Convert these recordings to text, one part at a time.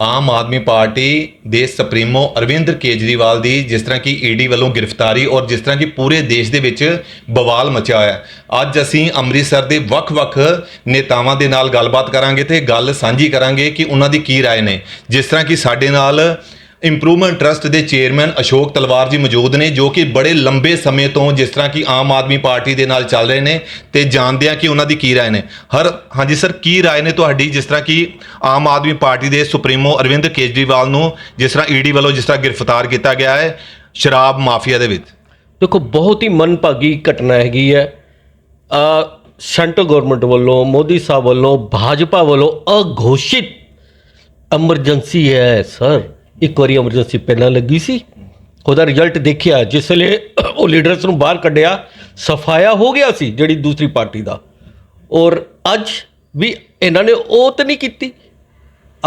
ਆਮ Aadmi party ਦੇ supremo Arvind Kejriwal ਦੀ ਜਿਸ ਤਰ੍ਹਾਂ ਕਿ ਈਡੀ ਵੱਲੋਂ ਗ੍ਰਿਫਤਾਰੀ ਔਰ ਜਿਸ ਤਰ੍ਹਾਂ ਕਿ ਪੂਰੇ ਦੇਸ਼ ਦੇ ਵਿੱਚ ਬਵਾਲ ਮਚਿਆ ਹੋਇਆ ਹੈ। ਅੱਜ ਅਸੀਂ ਅੰਮ੍ਰਿਤਸਰ ਦੇ ਵੱਖ-ਵੱਖ ਨੇਤਾਵਾਂ ਦੇ ਨਾਲ ਗੱਲਬਾਤ ਕਰਾਂਗੇ ਤੇ ਗੱਲ ਸਾਂਝੀ ਕਰਾਂਗੇ ਕਿ ਉਹਨਾਂ ਦੀ ਕੀ رائے ਨੇ ਜਿਸ ਤਰ੍ਹਾਂ ਕਿ ਸਾਡੇ ਨਾਲ ਇੰਪਰੂਵਮੈਂਟ ਟਰਸਟ ਦੇ ਚੇਅਰਮੈਨ ਅਸ਼ੋਕ ਤਲਵਾਰ ਜੀ ਮੌਜੂਦ ਨੇ ਜੋ ਕਿ ਬੜੇ ਲੰਬੇ ਸਮੇਂ ਤੋਂ ਜਿਸ ਤਰ੍ਹਾਂ ਕਿ ਆਮ ਆਦਮੀ ਪਾਰਟੀ ਦੇ ਨਾਲ ਚੱਲ ਰਹੇ ਨੇ ਤੇ ਜਾਣਦੇ ਆ ਕਿ ਉਹਨਾਂ ਦੀ ਕੀ رائے ਨੇ ਹਰ ਹਾਂਜੀ ਸਰ ਕੀ رائے ਨੇ ਤੁਹਾਡੀ ਜਿਸ ਤਰ੍ਹਾਂ ਕਿ ਆਮ ਆਦਮੀ ਪਾਰਟੀ ਦੇ ਸੁਪਰੀਮੋ ਅਰਵਿੰਦ ਕੇਜਰੀਵਾਲ ਨੂੰ ਜਿਸ ਤਰ੍ਹਾਂ ਈਡੀ ਵੱਲੋਂ ਜਿਸ ਤਰ੍ਹਾਂ ਗ੍ਰਿਫਤਾਰ ਕੀਤਾ ਗਿਆ ਹੈ ਸ਼ਰਾਬ ਮਾਫੀਆ ਦੇ ਵਿੱਚ ਦੇਖੋ ਬਹੁਤ ਹੀ ਮਨਭਾਗੀ ਘਟਨਾ ਹੈਗੀ ਹੈ ਆ ਸੈਂਟਰ ਗਵਰਨਮੈਂਟ ਵੱਲੋਂ ਮੋਦੀ ਸਾਹਿਬ ਵੱਲੋਂ ਭਾਜਪਾ ਵੱਲੋਂ ਅਘੋਸ਼ਿਤ ਐਮਰਜੈਂਸੀ ਹੈ ਸਰ ਇੱਕ ਵਾਰੀ ਐਮਰਜੈਂਸੀ ਪਹਿਲਾਂ ਲੱਗੀ ਸੀ। ਉਹਦਾ ਰਿਜ਼ਲਟ ਦੇਖਿਆ, ਜਿਸ ਵੇਲੇ ਉਹ ਲੀਡਰਸ ਨੂੰ ਬਾਹਰ ਕੱਢਿਆ, ਸਫਾਇਆ ਹੋ ਗਿਆ ਸੀ ਜਿਹੜੀ ਦੂਸਰੀ ਪਾਰਟੀ ਦਾ। ਔਰ ਅੱਜ ਵੀ ਇਹਨਾਂ ਨੇ ਉਹ ਤਾਂ ਨਹੀਂ ਕੀਤੀ।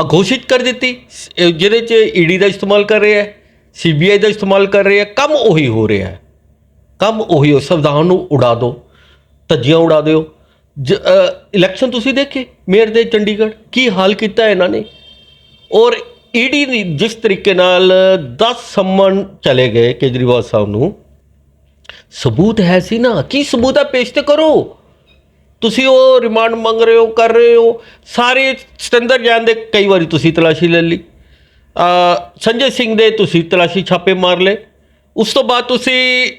ਅਘੋਸ਼ਿਤ ਕਰ ਦਿੱਤੀ। ਜਿਹਦੇ ਚ ਈਡੀ ਦਾ ਇਸਤੇਮਾਲ ਕਰ ਰਹੇ ਹੈ ਸੀਬੀਆਈ ਦਾ ਇਸਤੇਮਾਲ ਕਰ ਰਿਹਾ ਕੰਮ ਉਹੀ ਹੋ ਰਿਹਾ ਹੈ। ਕੰਮ ਉਹੀ ਉਹ ਸੰਵਿਧਾਨ ਨੂੰ ਉਡਾ ਦਿਓ, ਧੱਜੀਆਂ ਉਡਾ ਦਿਓ। ਜ- ਇਲੈਕਸ਼ਨ ਤੁਸੀਂ ਦੇਖੇ, ਮੇਅਰ ਦੇ ਚੰਡੀਗੜ੍ਹ, ਕੀ ਹਾਲ ਕੀਤਾ ਇਹਨਾਂ ਨੇ? ਔਰ ਈਡੀ ਦੀ ਜਿਸ ਤਰੀਕੇ ਨਾਲ 10 ਸੰਮਨ ਚਲੇ ਗਏ ਕੇਜਰੀਵਾਲ ਸਾਹਿਬ ਨੂੰ ਸਬੂਤ ਹੈ ਸੀ ਨਾ? ਕੀ ਸਬੂਤ ਹੈ? ਪੇਸ਼ ਤੇ ਕਰੋ। ਤੁਸੀਂ ਉਹ ਰਿਮਾਂਡ ਮੰਗ ਰਹੇ ਹੋ ਕਰ ਰਹੇ ਹੋ। ਸਾਰੇ ਸਤਿੰਦਰ ਜੈਨ ਦੇ ਕਈ ਵਾਰੀ ਤੁਸੀਂ ਤਲਾਸ਼ੀ ਲੈ ਲਈ। ਅ, ਸੰਜੇ ਸਿੰਘ ਦੇ ਤੁਸੀਂ ਤਲਾਸ਼ੀ ਛਾਪੇ ਮਾਰ ਲਏ। ਉਸ ਤੋਂ ਬਾਅਦ ਤੁਸੀਂ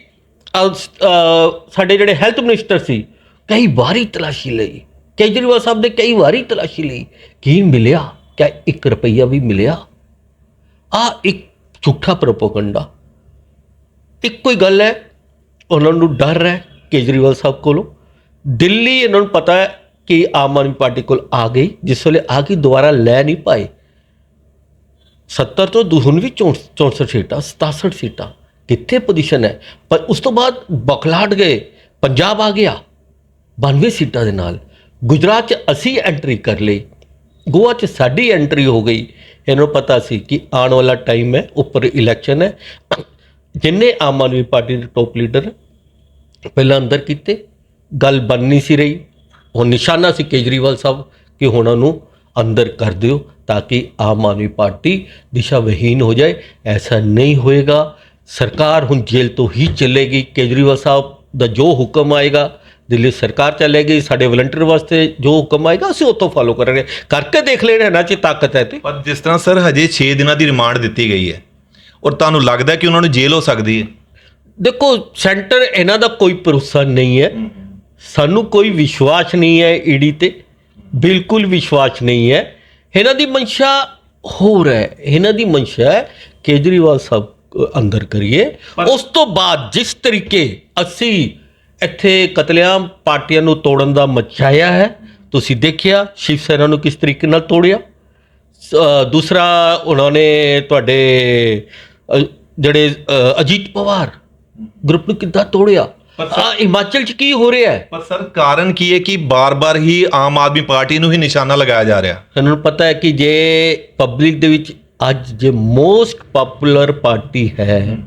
ਸਾਡੇ ਜਿਹੜੇ ਹੈਲਥ ਮਿਨਿਸਟਰ ਸੀ ਕਈ ਵਾਰੀ ਤਲਾਸ਼ੀ ਲਈ। ਕੇਜਰੀਵਾਲ ਸਾਹਿਬ ਦੇ ਕਈ ਵਾਰੀ ਤਲਾਸ਼ੀ ਲਈ। ਕੀ ਮਿਲਿਆ? ਕਿਆ 1 ਰੁਪਈਆ ਵੀ ਮਿਲਿਆ? ਆ ਇੱਕ ਝੂਠਾ ਪ੍ਰੋਪਗੈਂਡਾ। ਇੱਕੋ ਹੀ ਗੱਲ ਹੈ, ਉਹਨਾਂ ਨੂੰ ਡਰ ਹੈ ਕੇਜਰੀਵਾਲ ਸਾਹਿਬ ਕੋਲੋਂ? ਦਿੱਲੀ ਇਹਨਾਂ ਨੂੰ ਪਤਾ ਹੈ ਕਿ ਆਮ ਆਦਮੀ ਪਾਰਟੀ ਕੋਲ ਆ ਗਈ, ਜਿਸ ਵੇਲੇ ਆ ਗਈ ਦੁਬਾਰਾ ਲੈ ਨਹੀਂ ਪਾਏ। 70 ਤੋਂ ਦੂ- ਹੁਣ ਵੀ 64 ਸੀਟਾਂ 67 ਸੀਟਾਂ, ਕਿੱਥੇ ਪੋਜੀਸ਼ਨ ਹੈ? ਪਰ ਉਸ ਤੋਂ ਬਾਅਦ ਬਖਲਾਟ ਗਏ, ਪੰਜਾਬ ਆ ਗਿਆ। 92 ਸੀਟਾਂ ਦੇ ਨਾਲ। ਗੁਜਰਾਤ 'ਚ ਅਸੀਂ ਐਂਟਰੀ ਕਰ ਲਈ। ਗੋਆ 'ਚ ਸਾਡੀ ਐਂਟਰੀ ਹੋ ਗਈ। ਇਹਨੂੰ ਪਤਾ ਸੀ ਕਿ ਆਉਣ ਵਾਲਾ ਟਾਈਮ ਹੈ, ਉੱਪਰ ਇਲੈਕਸ਼ਨ ਹੈ। ਜਿੰਨੇ ਆਮ ਆਦਮੀ ਪਾਰਟੀ ਦੇ ਟੌਪ ਲੀਡਰ ਪਹਿਲਾਂ ਅੰਦਰ ਕੀਤੇ, ਗੱਲ ਬਣ ਨਹੀਂ ਸੀ ਰਹੀ। ਉਹ ਨਿਸ਼ਾਨਾ ਸੀ ਕੇਜਰੀਵਾਲ ਸਾਹਿਬ ਕਿ ਹੁਣ ਉਹਨੂੰ ਅੰਦਰ ਕਰ ਦਿਓ ਤਾਂ ਕਿ ਆਮ ਆਦਮੀ ਪਾਰਟੀ ਦਿਸ਼ਾ ਵਿਹੀਨ ਹੋ ਜਾਏ। ਐਸਾ ਨਹੀਂ ਹੋਏਗਾ। ਸਰਕਾਰ ਹੁਣ ਜੇਲ੍ਹ ਤੋਂ ਹੀ ਚੱਲੇਗੀ। ਕੇਜਰੀਵਾਲ ਸਾਹਿਬ ਦਾ ਜੋ ਹੁਕਮ ਆਏਗਾ ਦਿੱਲੀ ਸਰਕਾਰ ਚੱਲੇਗੀ ਸਾਡੇ ਵਲੰਟੀਅਰ ਵਾਸਤੇ ਜੋ ਹੁਕਮ ਆਏਗਾ ਅਸੀਂ ਉੱਥੋਂ ਫਾਲੋ ਕਰਾਂਗੇ। ਕਰਕੇ ਦੇਖ ਲੈਣਾ ਇਹਨਾਂ 'ਚ ਤਾਕਤ ਹੈ ਤੇ। ਪਰ ਜਿਸ ਤਰ੍ਹਾਂ ਸਰ ਹਜੇ 6 ਦਿਨਾਂ ਦੀ ਰਿਮਾਂਡ ਦਿੱਤੀ ਗਈ ਹੈ ਔਰ ਤੁਹਾਨੂੰ ਲੱਗਦਾ ਕਿ ਉਹਨਾਂ ਨੂੰ ਜੇਲ੍ਹ ਹੋ ਸਕਦੀ ਹੈ? ਦੇਖੋ ਸੈਂਟਰ ਇਹਨਾਂ ਦਾ ਕੋਈ ਭਰੋਸਾ ਨਹੀਂ ਹੈ। ਸਾਨੂੰ ਕੋਈ ਵਿਸ਼ਵਾਸ ਨਹੀਂ ਹੈ ਈਡੀ ਤੇ। ਬਿਲਕੁਲ ਵਿਸ਼ਵਾਸ ਨਹੀਂ ਹੈ। ਇਹਨਾਂ ਦੀ ਮਨਸ਼ਾ ਹੋਰ ਹੈ। ਇਹਨਾਂ ਦੀ ਮਨਸ਼ਾ ਹੈ ਕੇਜਰੀਵਾਲ ਸਾਹਿਬ ਅੰਦਰ ਕਰੀਏ। ਉਸ ਤੋਂ ਬਾਅਦ ਜਿਸ ਤਰੀਕੇ ਅਸੀਂ ਇੱਥੇ ਕਤਲੇਆਮ ਪਾਰਟੀਆਂ ਨੂੰ ਤੋੜਨ ਦਾ ਮਚਾਇਆ ਹੈ। ਤੁਸੀਂ ਦੇਖਿਆ ਸ਼ਿਵ ਸੈਨਾ ਨੂੰ ਕਿਸ ਤਰੀਕੇ ਨਾਲ ਤੋੜਿਆ? ਦੂਸਰਾ ਉਹਨਾਂ ਨੇ ਤੁਹਾਡੇ ਜਿਹੜੇ ਅਜੀਤ ਪਵਾਰ ਗਰੁੱਪ ਨੂੰ ਕਿੱਦਾਂ ਤੋੜਿਆ? ਆ ਹਿਮਾਚਲ ਚ ਕੀ ਹੋ ਰਿਹਾ ਹੈ? ਪਰ ਸਰ ਕਾਰਨ ਕੀ ਹੈ ਕਿ ਬਾਰ-ਬਾਰ ਹੀ ਆਮ ਆਦਮੀ ਪਾਰਟੀ ਨੂੰ ਹੀ ਨਿਸ਼ਾਨਾ ਲਗਾਇਆ ਜਾ ਰਿਹਾ? ਇਹਨਾਂ ਨੂੰ ਪਤਾ ਹੈ ਕਿ ਜੇ ਪਬਲਿਕ ਦੇ ਵਿੱਚ ਅੱਜ ਜੇ ਮੋਸਟ ਪਪੂਲਰ ਪਾਰਟੀ ਹੈ।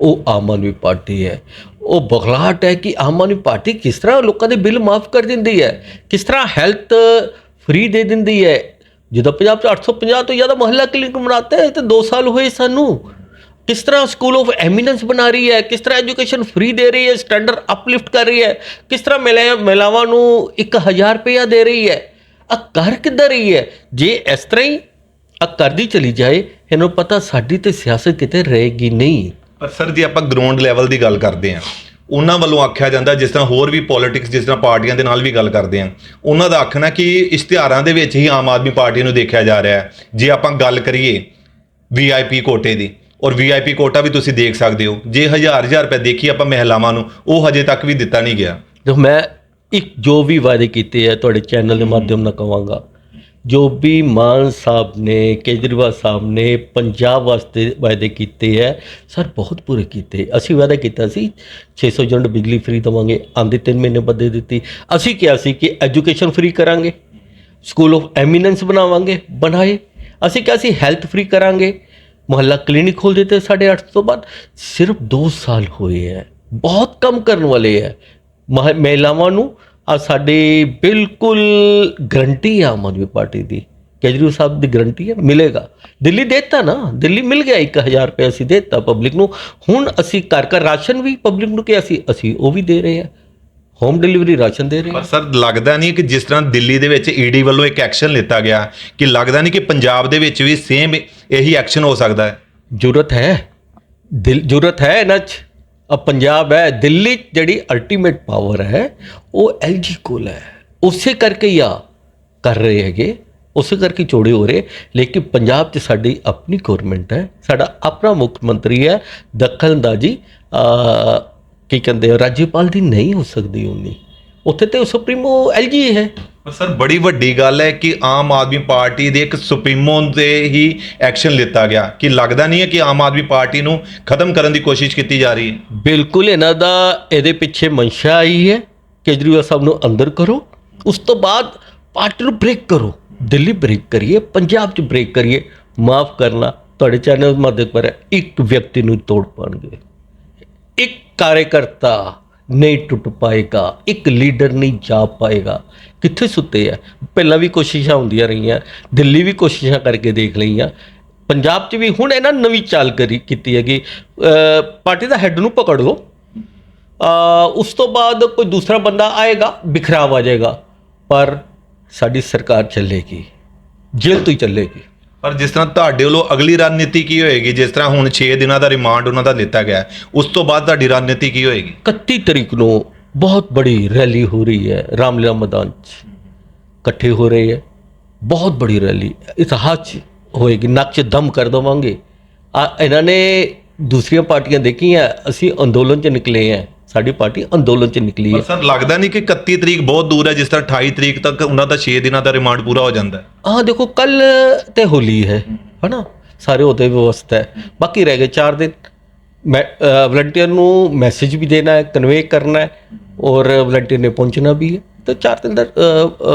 ਉਹ ਆਮ ਆਦਮੀ ਪਾਰਟੀ ਹੈ। ਉਹ ਬਖਲਾਹਟ ਹੈ ਕਿ ਆਮ ਆਦਮੀ ਪਾਰਟੀ ਕਿਸ ਤਰ੍ਹਾਂ ਲੋਕਾਂ ਦੇ ਬਿੱਲ ਮਾਫ ਕਰ ਦਿੰਦੀ ਹੈ, ਕਿਸ ਤਰ੍ਹਾਂ ਹੈਲਥ ਫ੍ਰੀ ਦੇ ਦਿੰਦੀ ਹੈ। ਜਦੋਂ ਪੰਜਾਬ 'ਚ 850 ਤੋਂ ਜ਼ਿਆਦਾ ਮਹੱਲਾ ਕਲੀਨਿਕ ਬਣਾਤੇ ਹੈ ਤੇ 2 ਸਾਲ ਹੋਏ ਸਾਨੂੰ, ਕਿਸ ਤਰ੍ਹਾਂ ਸਕੂਲ ਆਫ ਐਮੀਨੈਂਸ ਬਣਾ ਰਹੀ ਹੈ, ਕਿਸ ਤਰ੍ਹਾਂ ਐਜੂਕੇਸ਼ਨ ਫ੍ਰੀ ਦੇ ਰਹੀ ਹੈ, ਸਟੈਂਡਰਡ ਅਪਲਿਫਟ ਕਰ ਰਹੀ ਹੈ, ਕਿਸ ਤਰ੍ਹਾਂ ਮਹਿਲਾ ਮਹਿਲਾਵਾਂ ਨੂੰ 1000 ਰੁਪਇਆ ਦੇ ਰਹੀ ਹੈ। ਆ ਕਰ ਕਿੱਦਾਂ ਰਹੀ ਹੈ? ਜੇ ਇਸ ਤਰ੍ਹਾਂ ਹੀ ਆ ਕਰਦੀ ਚਲੀ ਜਾਏ, ਇਹਨੂੰ ਪਤਾ ਸਾਡੀ ਤੇ ਸਿਆਸਤ ਕਿਤੇ ਰਹੇਗੀ ਨਹੀਂ। ਪਰ ਸਰ ਜੇ ਆਪਾਂ ਗਰਾਊਂਡ ਲੈਵਲ ਦੀ ਗੱਲ ਕਰਦੇ ਹਾਂ। ਉਹਨਾਂ ਵੱਲੋਂ ਆਖਿਆ ਜਾਂਦਾ ਜਿਸ ਤਰ੍ਹਾਂ ਹੋਰ ਵੀ ਪੋਲਿਟਿਕਸ ਜਿਸ ਤਰ੍ਹਾਂ ਪਾਰਟੀਆਂ ਦੇ ਨਾਲ ਵੀ ਗੱਲ ਕਰਦੇ ਹਾਂ। ਉਹਨਾਂ ਦਾ ਆਖਣਾ ਕਿ ਇਸ਼ਤਿਹਾਰਾਂ ਦੇ ਵਿੱਚ ਹੀ ਆਮ ਆਦਮੀ ਪਾਰਟੀ ਨੂੰ ਦੇਖਿਆ ਜਾ ਰਿਹਾ ਹੈ। ਜੇ ਆਪਾਂ ਗੱਲ ਕਰੀਏ ਵੀਆਈਪੀ ਕੋਟੇ ਦੀ ਔਰ ਵੀਆਈਪੀ ਕੋਟਾ ਵੀ ਤੁਸੀਂ ਦੇਖ ਸਕਦੇ ਹੋ। ਜੇ ਹਜ਼ਾਰ ਹਜ਼ਾਰ ਰੁਪਏ ਦੇਖੀ ਆਪਾਂ ਮਹਿਲਾਵਾਂ ਨੂੰ ਉਹ ਹਜੇ ਤੱਕ ਵੀ ਦਿੱਤਾ ਨਹੀਂ ਗਿਆ। ਜੋ ਮੈਂ ਇੱਕ ਜੋ ਵੀ ਵਾਅਦੇ ਕੀਤੇ ਹੈ ਤੁਹਾਡੇ ਚੈਨਲ ਦੇ ਮਾਧਿਅਮ ਨਾਲ ਕਵਾਂਗਾ। ਜੋ ਵੀ ਮਾਨ ਸਾਹਿਬ ਨੇ, ਕੇਜਰੀਵਾਲ ਸਾਹਿਬ ਨੇ ਪੰਜਾਬ ਵਾਸਤੇ ਵਾਅਦੇ ਕੀਤੇ ਹੈ, ਸਰ ਬਹੁਤ ਪੂਰੇ ਕੀਤੇ। ਅਸੀਂ ਵਾਅਦਾ ਕੀਤਾ ਸੀ 600 ਯੂਨਿਟ ਬਿਜਲੀ ਫ੍ਰੀ ਦਵਾਂਗੇ, ਆਂਦੇ 3 ਮਹੀਨੇ ਬੱਦੇ ਦਿੱਤੀ। ਅਸੀਂ ਕਿਹਾ ਸੀ ਕਿ ਐਜੂਕੇਸ਼ਨ ਫ੍ਰੀ ਕਰਾਂਗੇ ਸਕੂਲ ਆਫ ਐਮੀਨੈਂਸ ਬਣਾਵਾਂਗੇ, ਬਣਾਏ। ਅਸੀਂ ਕਿਹਾ ਸੀ ਹੈਲਥ ਫ੍ਰੀ ਕਰਾਂਗੇ। ਮੁਹੱਲਾ ਕਲੀਨਿਕ ਖੋਲ ਦਿੱਤੇ ਸਾਡੇ 8 ਤੋਂ ਬਾਅਦ। ਸਿਰਫ 2 ਸਾਲ ਹੋਏ ਹੈ, ਬਹੁਤ ਕੰਮ ਕਰਨ ਵਾਲੇ ਹੈ। ਮਹਿਲਾਵਾਂ ਨੂੰ ਆ ਸਾਡੀ ਬਿਲਕੁਲ ਗਰੰਟੀ ਆ ਆਮ ਆਦਮੀ ਪਾਰਟੀ ਦੀ। ਕੇਜਰੀਵਾਲ ਸਾਹਿਬ ਦੀ ਗਰੰਟੀ ਹੈ ਮਿਲੇਗਾ। ਦਿੱਲੀ ਦੇਤਾ ਨਾ ਦਿੱਲੀ ਮਿਲ ਗਿਆ 1000 ਰੁਪਏ ਅਸੀਂ ਦੇਤਾ ਪਬਲਿਕ ਨੂੰ। ਹੁਣ ਅਸੀਂ ਘਰ ਘਰ ਰਾਸ਼ਨ ਵੀ ਪਬਲਿਕ ਨੂੰ ਕਿ ਅਸੀਂ ਅਸੀਂ ਉਹ ਵੀ ਦੇ ਰਹੇ ਹਾਂ ਹੋਮ ਡਿਲੀਵਰੀ ਰਾਸ਼ਨ ਦੇ ਰਹੇ ਪਰ ਸਰ ਲੱਗਦਾ ਨਹੀਂ ਕਿ ਜਿਸ ਤਰ੍ਹਾਂ ਦਿੱਲੀ ਦੇ ਵਿੱਚ ਈਡੀ ਵੱਲੋਂ ਇੱਕ ਐਕਸ਼ਨ ਲਿੱਤਾ ਗਿਆ ਕਿ ਲੱਗਦਾ ਨਹੀਂ ਕਿ ਪੰਜਾਬ ਦੇ ਵਿੱਚ ਵੀ ਸੇਮ ਇਹੀ ਐਕਸ਼ਨ ਹੋ ਸਕਦਾ ਹੈ? ਜ਼ਰੂਰਤ ਹੈ। ਦਿਲ ਜ਼ਰੂਰਤ ਹੈ ਇਹਨਾਂ 'ਚ। ਪੰਜਾਬ ਹੈ, ਦਿੱਲੀ ਜਿਹੜੀ ਅਲਟੀਮੇਟ ਪਾਵਰ ਹੈ, ਉਹ ਐਲਜੀ ਕੋਲ ਹੈ। ਉਸੇ ਕਰਕੇ ਹੀ ਆ ਕਰ ਰਹੇ ਹੈਗੇ, ਉਸੇ ਕਰਕੇ ਚੋੜੇ ਹੋ ਰਹੇ। ਲੇਕਿਨ ਪੰਜਾਬ 'ਚ ਸਾਡੀ ਆਪਣੀ ਗਵਰਨਮੈਂਟ ਹੈ, ਸਾਡਾ ਆਪਣਾ ਮੁੱਖ ਮੰਤਰੀ ਹੈ ਦਖਲਅੰਦਾਜ਼ੀ ਅ, ਕੀ ਕਹਿੰਦੇ ਰਾਜਪਾਲ ਦੀ ਨਹੀਂ ਹੋ ਸਕਦੀ ਉਨੀ। ਉੱਥੇ ਤੇ ਸੁਪਰੀਮੋ ਐਲਜੀ ਹੈ। ਸਰ ਬੜੀ ਵੱਡੀ ਗੱਲ ਹੈ ਕਿ ਆਮ ਆਦਮੀ ਪਾਰਟੀ ਦੇ ਇੱਕ ਸੁਪਰੀਮੋ ਤੇ ਹੀ ਐਕਸ਼ਨ ਲਿੱਤਾ ਗਿਆ। ਕਿ ਲੱਗਦਾ ਨਹੀਂ ਹੈ ਕਿ ਆਮ ਆਦਮੀ ਪਾਰਟੀ ਨੂੰ ਖਤਮ ਕਰਨ ਦੀ ਕੋਸ਼ਿਸ਼ ਕੀਤੀ ਜਾ ਰਹੀ ਹੈ? ਬਿਲਕੁਲ, ਇਹਨਾਂ ਦਾ ਇਹਦੇ ਪਿੱਛੇ ਮਨਸ਼ਾ ਆਈ ਹੈ। ਕੇਜਰੀਵਾਲ ਸਾਹਿਬ ਨੂੰ ਅੰਦਰ ਕਰੋ। ਉਸ ਤੋਂ ਬਾਅਦ ਪਾਰਟੀ ਨੂੰ ਬ੍ਰੇਕ ਕਰੋ। ਦਿੱਲੀ ਬ੍ਰੇਕ ਕਰੀਏ, ਪੰਜਾਬ 'ਚ ਬ੍ਰੇਕ ਕਰੀਏ। ਮਾਫ ਕਰਨਾ, ਤੁਹਾਡੇ ਚੈਨਲ ਮਾਧਿਅਮ ਪਰ ਇੱਕ ਵਿਅਕਤੀ ਨੂੰ ਤੋੜ ਪਾਣਗੇ ਇੱਕ ਕਾਰਜਕਰਤਾ ਨਹੀਂ ਟੁੱਟ ਪਾਏਗਾ, ਇੱਕ ਲੀਡਰ ਨਹੀਂ ਜਾ ਪਾਏਗਾ। ਕਿੱਥੇ ਸੁੱਤੇ ਆ? ਪਹਿਲਾਂ ਵੀ ਕੋਸ਼ਿਸ਼ਾਂ ਹੁੰਦੀਆਂ ਰਹੀਆਂ, ਦਿੱਲੀ ਵੀ ਕੋਸ਼ਿਸ਼ਾਂ ਕਰਕੇ ਦੇਖ ਲਈਆਂ। ਪੰਜਾਬ 'ਚ ਵੀ ਹੁਣ ਇਹਨਾਂ ਨਵੀਂ ਚਾਲ ਕਰੀ, ਕੀਤੀ ਹੈਗੀ। ਪਾਰਟੀ ਦਾ ਹੈੱਡ ਨੂੰ ਪਕੜ ਲਓ। ਉਸ ਤੋਂ ਬਾਅਦ ਕੋਈ ਦੂਸਰਾ ਬੰਦਾ ਆਏਗਾ, ਬਿਖਰਾਵ ਆ ਜਾਏਗਾ, ਪਰ ਸਾਡੀ ਸਰਕਾਰ ਚੱਲੇਗੀ, ਜੇਲ੍ਹ ਤੋਂ ਹੀ ਚੱਲੇਗੀ। ਪਰ ਜਿਸ ਤਰ੍ਹਾਂ ਤੁਹਾਡੇ ਵੱਲੋਂ ਅਗਲੀ ਰਣਨੀਤੀ ਕੀ ਹੋਏਗੀ ਜਿਸ ਤਰ੍ਹਾਂ ਹੁਣ 6 ਦਿਨਾਂ ਦਾ ਰਿਮਾਂਡ ਉਹਨਾਂ ਦਾ ਦਿੱਤਾ ਗਿਆ ਹੈ, ਉਸ ਤੋਂ ਬਾਅਦ ਤੁਹਾਡੀ ਰਣਨੀਤੀ ਕੀ ਹੋਏਗੀ? 31 ਤਰੀਕ ਨੂੰ ਬਹੁਤ ਬੜੀ ਰੈਲੀ ਹੋ ਰਹੀ ਹੈ ਰਾਮਲੀਲਾ ਮੈਦਾਨ 'ਚ। ਇਕੱਠੇ ਹੋ ਰਹੇ ਹੈ ਬਹੁਤ ਬੜੀ ਰੈਲੀ ਇਤਿਹਾਸ 'ਚ ਹੋਏਗੀ ਨੱਕ 'ਚ ਦਮ ਕਰ ਦੇਵਾਂਗੇ। ਆ ਇਹਨਾਂ ਨੇ ਦੂਸਰੀਆਂ ਪਾਰਟੀਆਂ ਦੇਖੀਆਂ ਅਸੀਂ ਅੰਦੋਲਨ 'ਚ ਨਿਕਲੇ ਆ ਸਾਡੀ ਪਾਰਟੀ ਅੰਦੋਲਨ 'ਚ ਨਿਕਲੀ ਹੈ। ਸਰ ਲੱਗਦਾ ਨਹੀਂ ਕਿ 31 ਤਰੀਕ ਬਹੁਤ ਦੂਰ ਹੈ ਜਿਸ ਤਰ੍ਹਾਂ 28 ਤਰੀਕ ਤੱਕ ਉਹਨਾਂ ਦਾ 6 ਦਿਨਾਂ ਦਾ ਰਿਮਾਂਡ ਪੂਰਾ ਹੋ ਜਾਂਦਾ ਹੈ। ਆਹ ਦੇਖੋ ਕੱਲ ਤੇ ਹੋਲੀ ਹੈ ਹਨਾ? ਸਾਰੇ ਉਹਦੇ ਵਿਵਸਥਾ ਹੈ। ਬਾਕੀ ਰਹਿ ਗਏ 4 ਦਿਨ। ਮੈਂ ਵਲੰਟੀਅਰ ਨੂੰ ਮੈਸੇਜ ਵੀ ਦੇਣਾ ਹੈ ਕਨਵੇ ਕਰਨਾ ਹੈ ਔਰ ਵਲੰਟੀਅਰ ਨੇ ਪਹੁੰਚਣਾ ਵੀ ਹੈ। ਤਾਂ 4 ਦਿਨ ਦਾ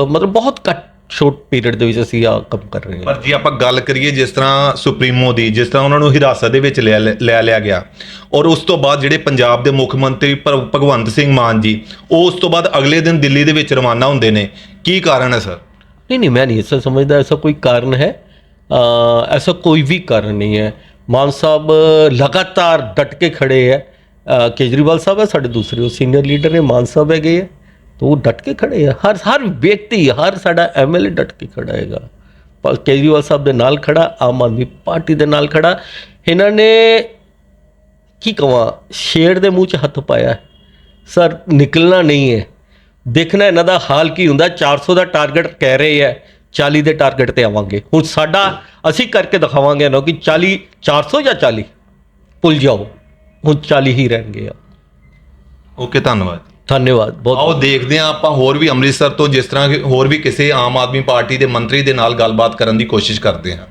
ਮਤਲਬ ਬਹੁਤ ਘੱਟ ਸ਼ੋਰਟ ਪੀਰੀਅਡ ਦੇ ਵਿੱਚ ਅਸੀਂ ਆ ਕੰਮ ਕਰ ਰਹੇ ਹਾਂ ਪਰ ਜੇ ਆਪਾਂ ਗੱਲ ਕਰੀਏ ਜਿਸ ਤਰ੍ਹਾਂ ਸੁਪਰੀਮੋ ਦੀ ਜਿਸ ਤਰ੍ਹਾਂ ਉਹਨਾਂ ਨੂੰ ਹਿਰਾਸਤ ਦੇ ਵਿੱਚ ਲਿਆ ਲੈ ਲਿਆ ਗਿਆ ਔਰ ਉਸ ਤੋਂ ਬਾਅਦ ਜਿਹੜੇ ਪੰਜਾਬ ਦੇ ਮੁੱਖ ਮੰਤਰੀ ਭਰ- ਭਗਵੰਤ ਸਿੰਘ ਮਾਨ ਜੀ ਉਹ ਉਸ ਤੋਂ ਬਾਅਦ ਅਗਲੇ ਦਿਨ ਦਿੱਲੀ ਦੇ ਵਿੱਚ ਰਵਾਨਾ ਹੁੰਦੇ ਨੇ ਕੀ ਕਾਰਨ ਹੈ ਸਰ नहीं नहीं मैं नहीं ऐसा समझता ऐसा कोई कारण है आ, ऐसा कोई भी कारण नहीं है मान साहब लगातार डट के खड़े है आ, केजरीवाल साहब है साढ़े दूसरे सीनियर लीडर है मान साहब है गए तो वो डट के खड़े हैं ਹਰ ਹਰ ਵਿਅਕਤੀ, ਹਰ ਸਾਡਾ ਐਮਐਲਏ ਡਟ ਕੇ ਖੜਾ ਹੈਗਾ। ਪਰ ਕੇਜਰੀਵਾਲ ਸਾਹਿਬ ਦੇ ਨਾਲ ਖੜਾ, ਆਮ ਆਦਮੀ ਪਾਰਟੀ ਦੇ ਨਾਲ ਖੜਾ। ਇਹਨਾਂ ਨੇ ਕੀ ਕਹਾਂ ਸ਼ੇਰ ਦੇ ਮੂੰਹ 'ਚ ਹੱਥ ਪਾਇਆ ਸਰ, ਨਿਕਲਣਾ ਨਹੀਂ ਹੈ। ਦੇਖਣਾ ਇਹਨਾਂ ਦਾ ਹਾਲ ਕੀ ਹੁੰਦਾ। 400 ਦਾ ਟਾਰਗੇਟ ਕਹਿ ਰਹੇ ਹੈ 40 ਦੇ ਟਾਰਗੇਟ ਤੇ ਆਵਾਂਗੇ। ਹੁਣ ਸਾਡਾ, ਅਸੀਂ ਕਰਕੇ ਦਿਖਾਵਾਂਗੇ ਨਾ ਕਿ 40 400 ਜਾਂ 40 ਭੁੱਲ ਜਾਓ। ਹੁਣ 40 ਹੀ ਰਹਿਣਗੇ ਆ। ਓਕੇ, ਧੰਨਵਾਦ। ਧੰਨਵਾਦ ਬਹੁਤ ਆਓ ਦੇਖਦੇ ਹਾਂ ਆਪਾਂ ਹੋਰ ਵੀ ਅੰਮ੍ਰਿਤਸਰ ਤੋਂ ਜਿਸ ਤਰ੍ਹਾਂ ਕਿ ਹੋਰ ਵੀ ਕਿਸੇ ਆਮ ਆਦਮੀ ਪਾਰਟੀ ਦੇ ਮੰਤਰੀ ਦੇ ਨਾਲ ਗੱਲਬਾਤ ਕਰਨ ਦੀ ਕੋਸ਼ਿਸ਼ ਕਰਦੇ ਹਾਂ।